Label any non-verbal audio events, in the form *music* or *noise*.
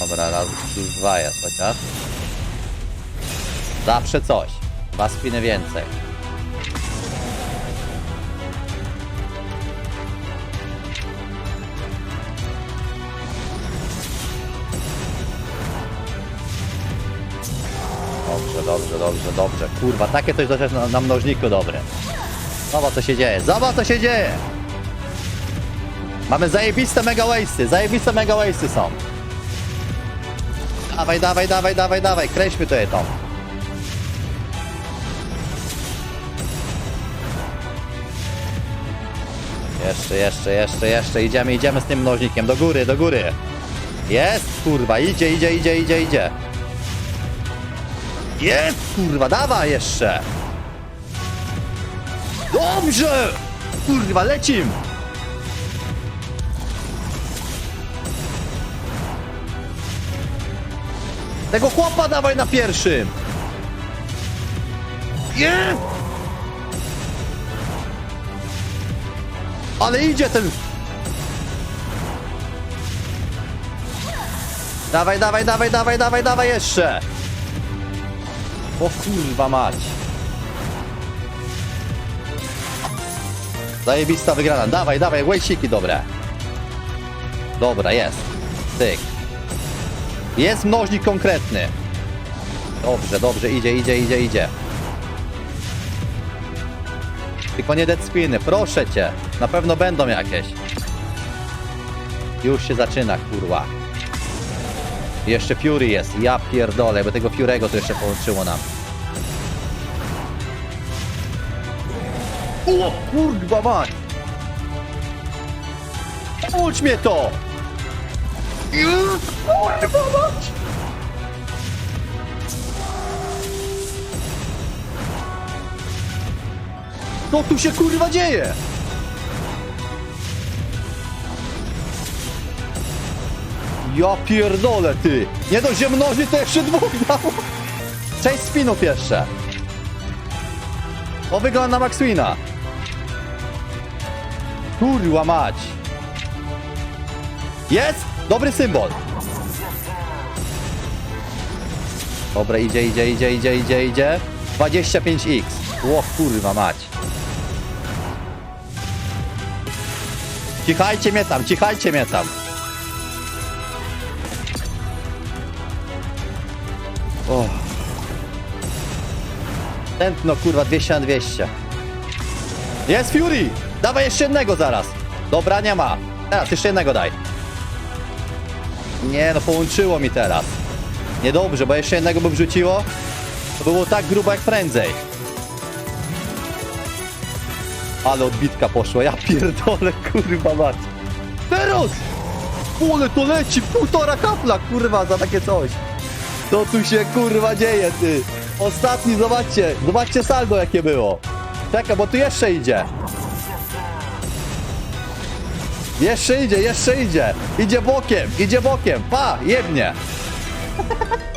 Dobra, raz, dwa jest chociaż. Zawsze coś. Dwa spiny więcej. Dobrze, dobrze, dobrze, dobrze. Kurwa, takie coś też na, na mnożniku dobre. Zobacz co się dzieje, zobacz co się dzieje! Mamy zajebiste mega waste'y, zajebiste mega waste'y są. Dawaj, dawaj, dawaj, dawaj, dawaj, tutaj to. Jeszcze, jeszcze, jeszcze, jeszcze, idziemy, idziemy z tym mnożnikiem, do góry, do góry. Jest, kurwa, idzie, idzie, idzie, idzie, idzie. Jest, kurwa, dawaj jeszcze. Dobrze! Kurwa, lecim! Tego chłopa dawaj na pierwszym! Ale idzie ten... Dawaj, dawaj, dawaj, dawaj, dawaj, dawaj jeszcze! O kurwa mać! Zajebista wygrana. Dawaj, dawaj, łejsiki dobre. Dobra, jest. Tyk. Jest mnożnik konkretny. Dobrze, dobrze, idzie, idzie, idzie, idzie. Tylko nie dead spiny, proszę cię. Na pewno będą jakieś. Już się zaczyna, kurwa. Jeszcze Fury jest. Ja pierdolę, bo tego Furego to jeszcze połączyło nam. O kurwa mać! Ucz mnie to! Co tu się kurwa dzieje? Ja pierdolę ty! Nie dość, że mnoży to jeszcze dwóch dał! Cześć spinów jeszcze! O wygląda na Maxwina! Kurwa mać! Jest! Dobry symbol! Dobra, idzie, idzie, idzie, idzie, idzie, idzie. 25x. O kurwa mać. Cichajcie mnie tam, cichajcie mnie tam. O. Tętno kurwa 200 na 200. Jest Fury! Dawaj jeszcze jednego zaraz. Dobra, nie ma. Teraz jeszcze jednego daj. Nie no, połączyło mi teraz. Niedobrze, bo jeszcze jednego by wrzuciło. To było tak grubo jak prędzej. Ale odbitka poszła, ja *laughs* pierdolę, kurwa mać. Teraz! Pole to leci, półtora kapla, kurwa, za takie coś. Co tu się, kurwa, dzieje, ty? Ostatni, zobaczcie, zobaczcie saldo jakie było. Czekaj, bo tu jeszcze idzie. Jeszcze idzie, jeszcze idzie. Idzie bokiem, idzie bokiem. Pa, jebnie. *laughs*